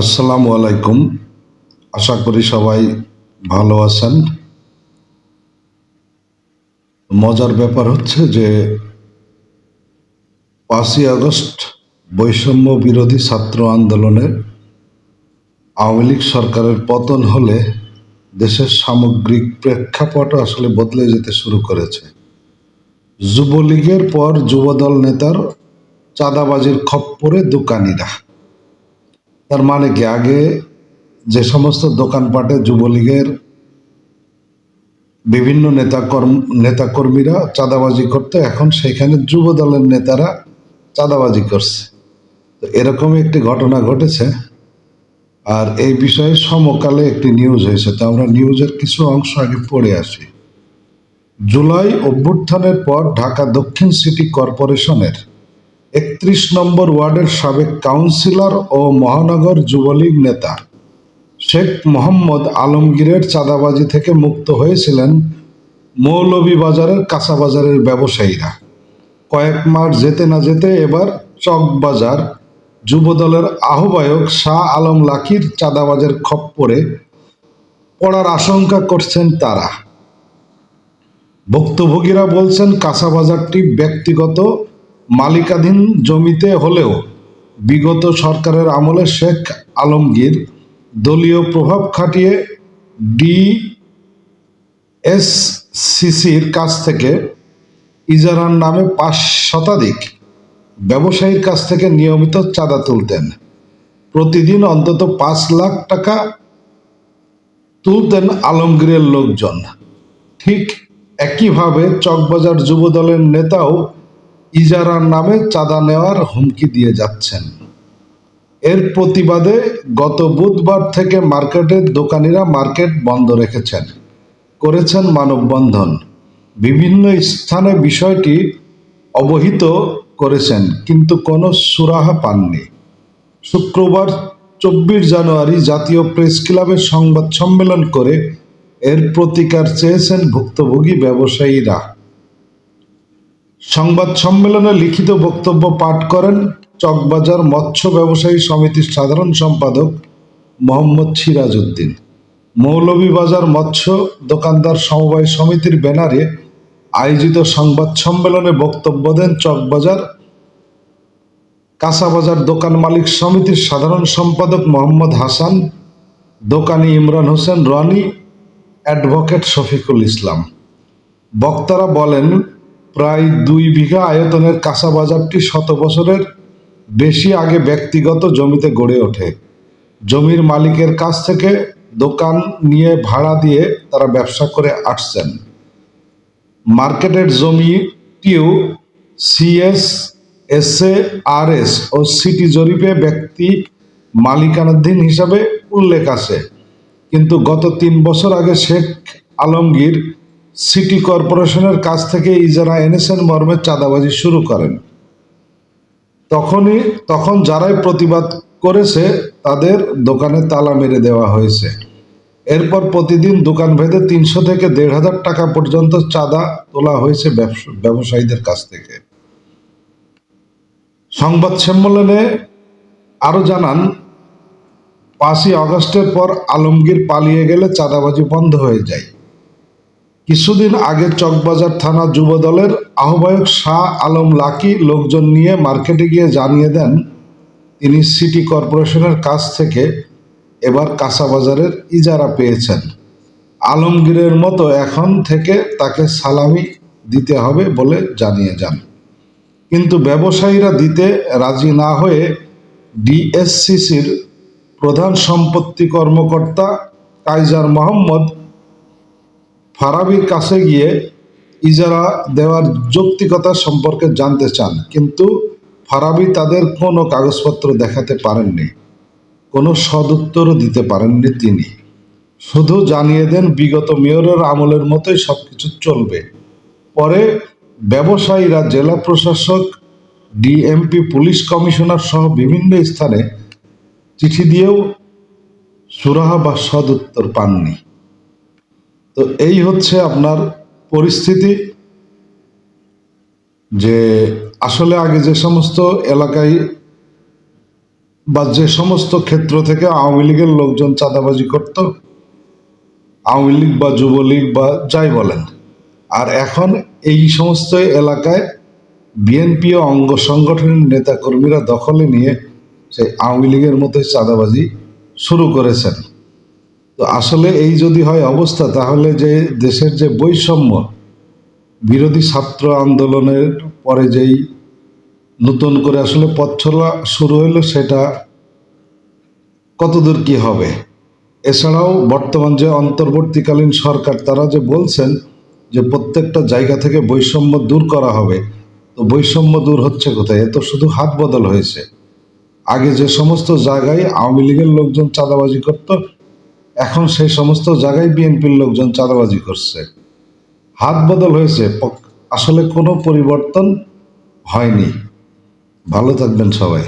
আসসালামু আলাইকুম। আশা করি সবাই ভালো আছেন। মজার ব্যাপার হচ্ছে যে পাঁচই আগস্ট বৈষম্য বিরোধী ছাত্র আন্দোলনের আওয়ামী লীগ সরকারের পতন হলে দেশের সামগ্রিক প্রেক্ষাপট আসলে বদলে যেতে শুরু করেছে। যুবলীগের পর যুবদল নেতার চাঁদাবাজির খপ্পরে দোকানিরা। তার মানে কি? আগে যে সমস্ত দোকানপাটে যুবলীগের বিভিন্ন নেতা কর্ম নেতাকর্মীরা চাঁদাবাজি করতো, এখন সেখানে যুব দলের নেতারা চাঁদাবাজি করছে। তো এরকমই একটি ঘটনা ঘটেছে। আর এই বিষয়ে সমকালে একটি নিউজ হয়েছে। তো আমরা নিউজের কিছু অংশ আগে পড়ে আসি। জুলাই অভ্যুত্থানের পর ঢাকা দক্ষিণ সিটি কর্পোরেশনের একত্রিশ নম্বর ওয়ার্ডের সাবেক কাউন্সিলর ও মহানগর যুবলীগ নেতা শেখ মোহাম্মদ আলমগীরের চাঁদাবাজি থেকে মুক্ত হয়েছিলেন মৌলভীবাজারের কাঁচাবাজারের ব্যবসায়ীরা। কয়েক মাস যেতে না যেতে এবার চকবাজার যুবদলের আহ্বায়ক শাহ আলম লাকির চাঁদাবাজের খপ্পরে পড়ার আশঙ্কা করছেন তারা। ভুক্তভোগীরা বলছেন কাঁচাবাজারটি ব্যক্তিগত মালিকাধীন জমিতে হলেও বিগত সরকারের আমলে শেখ আলমগীর দলীয় প্রভাব খাটিয়ে ডি এস সিসির কাছ থেকে ইজারার নামে পাঁচ শতাধিক ব্যবসায়ীর কাছ থেকে নিয়মিত চাঁদা তুলতেন। প্রতিদিন অন্তত পাঁচ লাখ টাকা তুলতেন আলমগীরের লোকজন। ঠিক একইভাবে চকবাজার যুবদলের নেতাও ইজারার নামে চাঁদা নেওয়ার হুমকি দিয়ে যাচ্ছেন। এর প্রতিবাদে গত বুধবার থেকে মার্কেটের দোকানিরা মার্কেট বন্ধ রেখেছেন, করেছেন মানববন্ধন। বিভিন্ন স্থানে বিষয়টি অবহিত করেছেন, কিন্তু কোনো সুরাহা পাননি। শুক্রবার চব্বিশ জানুয়ারি জাতীয় প্রেস ক্লাবের সংবাদ সম্মেলন করে এর প্রতিকার চেয়েছেন ভুক্তভোগী ব্যবসায়ীরা। সংবাদ সম্মেলনে লিখিত বক্তব্য পাঠ করেন চকবাজার মৎস্য ব্যবসায়ী সমিতির সাধারণ সম্পাদক মোহাম্মদ সিরাজ উদ্দিন মৌলভীবাজার মৎস্য দোকানদার সমবায় সমিতির ব্যানারে আয়োজিত সংবাদ সম্মেলনে বক্তব্য দেন চকবাজার কাঁচাবাজার দোকান মালিক সমিতির সাধারণ সম্পাদক মোহাম্মদ হাসান, দোকানি ইমরান হোসেন রনি, অ্যাডভোকেট শফিকুল ইসলাম। বক্তারা বলেন প্রায় দুই বিঘা আয়তনের কাঁচা বাজারটি শত বছরের বেশি আগে ব্যক্তিগত জমিতে গড়ে ওঠে। জমির মালিকের কাছ থেকে দোকান নিয়ে ভাড়া দিয়ে তারা ব্যবসা করে আসছেন। মার্কেটের জমিটিও সিএস এসএ আর এস ও সিটি জরিপে ব্যক্তি মালিকানাধীন হিসাবে উল্লেখ আছে। কিন্তু গত তিন বছর আগে শেখ আলমগীর সিটি কর্পোরেশনের কাছ থেকে ইজারা এনেছেন মর্মে চাঁদাবাজি শুরু করেন। তখনই, তখন যারাই প্রতিবাদ করেছে, তাদের দোকানে তালা মেরে দেওয়া হয়েছে। এরপর প্রতিদিন দোকান ভেদে তিনশো থেকে দেড় হাজার টাকা পর্যন্ত চাঁদা তোলা হয়েছে ব্যবস- ব্যবসায়ীদের কাছ থেকে। সংবাদ সম্মেলনে আরও জানান, পাঁচই আগস্টের পর আলমগীর পালিয়ে গেলে চাঁদাবাজি বন্ধ হয়ে যায়। কিছুদিন আগে চকবাজার থানা যুবদলের আহ্বায়ক শাহ আলম লাকি লোকজন নিয়ে মার্কেটে গিয়ে জানিয়ে দেন, তিনি সিটি কর্পোরেশনের কাছ থেকে এবার কাঁচাবাজারের ইজারা পেয়েছেন। আলমগীরের মতো এখন থেকে তাকে সালামি দিতে হবে বলে জানিয়ে যান। কিন্তু ব্যবসায়ীরা দিতে রাজি না হয়ে ডিএসসিসির প্রধান সম্পত্তি কর্মকর্তা কাইজার মোহাম্মদ ফারাবির কাছে গিয়ে ইজারা দেওয়ার যৌক্তিকতা সম্পর্কে জানতে চান, কিন্তু ফারাবি তাদের কোনো কাগজপত্র দেখাতে পারেননি, কোনো সদুত্তরও দিতে পারেননি তিনি। শুধু জানিয়ে দেন, বিগত মেয়রের আমলের মতোই সব কিছু চলবে। পরে ব্যবসায়ীরা, জেলা প্রশাসক, ডিএমপি, পুলিশ কমিশনার সহ বিভিন্ন স্থানে চিঠি দিয়েও সুরাহা বা সদুত্তর পাননি। তো এই হচ্ছে আপনার পরিস্থিতি যে আসলে আগে যে সমস্ত এলাকায় বা যে সমস্ত ক্ষেত্র থেকে আওয়ামী লীগের লোকজন চাঁদাবাজি করত, আওয়ামী লীগ বা যুবলীগ বা যাই বলেন, আর এখন এই সমস্ত এলাকায় বিএনপি ও অঙ্গ সংগঠনের নেতাকর্মীরা দখলে নিয়ে সেই আওয়ামী লীগের মতোই চাঁদাবাজি শুরু করেছেন। তো আসলে এই যদি হয় অবস্থা, তাহলে যে দেশের যে বৈষম্য, বিরোধী ছাত্র আন্দোলনের পরে যেই নতুন করে আসলে পথ চলা শুরু হইল, সেটা কতদূর কি হবে? এছাড়াও বর্তমান যে অন্তর্বর্তীকালীন সরকার, তারা যে বলছেন যে প্রত্যেকটা জায়গা থেকে বৈষম্য দূর করা হবে। তো বৈষম্য দূর হচ্ছে কোথায়? এ তো শুধু হাত বদল হয়েছে। আগে যে সমস্ত জায়গায় আওয়ামী লীগের লোকজন চাঁদাবাজি করত এখন সেই সমস্ত জায়গায় বিএনপির লোকজন চাঁদাবাজি করছে। হাত বদল হয়েছে। আসলে কোনো পরিবর্তন হয়নি। ভালো থাকবেন সবাই।